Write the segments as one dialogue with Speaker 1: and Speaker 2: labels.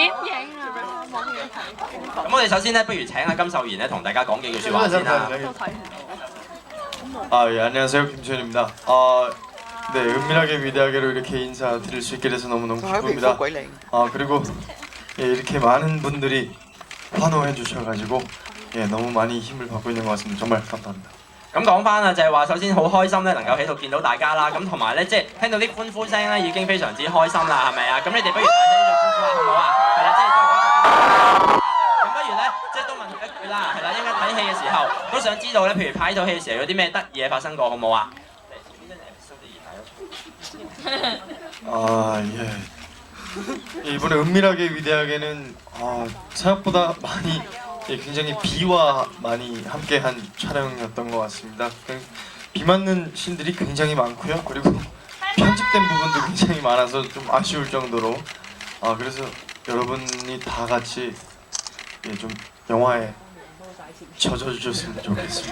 Speaker 1: 點影啊咁我哋首先咧不如請阿金秀賢咧同大家講幾句説話先啦都睇唔到아예안녕하세요김수현입니다아네은밀하게위대하게로이렇게인사드릴수있게돼서너무너무기쁩니다아그리고예이렇게많은분들이환호해주셔가지고예너무많이힘을받고있는것같습니다정말감사합니다咁講翻啊就係話首先好開心咧能夠喺度見到大家啦咁同埋咧即係聽到啲歡呼聲咧已經非常之開心啦係咪啊咁你哋不如大聲啲歡呼下好唔好啊
Speaker 2: 如咧即係都問一句啦係啦一間睇戲嘅時候都想知道咧譬如拍呢套戲嘅時候有啲咩得嘢發生過好唔好啊아 예. 이번에 은밀하게 위대하게는 아, 생각보다 많이 예, 굉장히 비와 많이 함께한 촬영이었던 것 같습니다. 그 비 맞는 신들이 굉장히 많고요. 그리고 편집된 부분도 굉장히 많아서 좀 아쉬울 정도로. 아 그래서 여러분이 다 같이 亦仲因為錯錯咗先，錯幾次。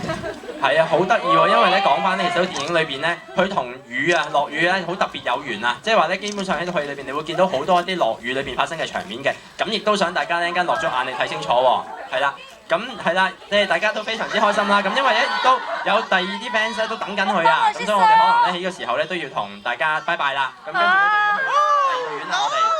Speaker 1: 係啊，好得意喎，因為咧講翻呢首實電影裏邊咧，佢同雨啊，落雨咧，好特別有緣啊，即係話咧，基本上喺佢裏邊，你會見到好多一啲落雨裏邊發生嘅場面嘅。咁亦都想大家咧一間落咗眼嚟睇清楚喎。係啦，咁係啦，即係大家都非常之開心啦。咁因為咧亦都有第二啲 fans 咧都等緊佢啊，咁所以我哋可能咧喺呢個時候咧都要同大家拜拜啦。咁樣，謝謝大家啦我哋。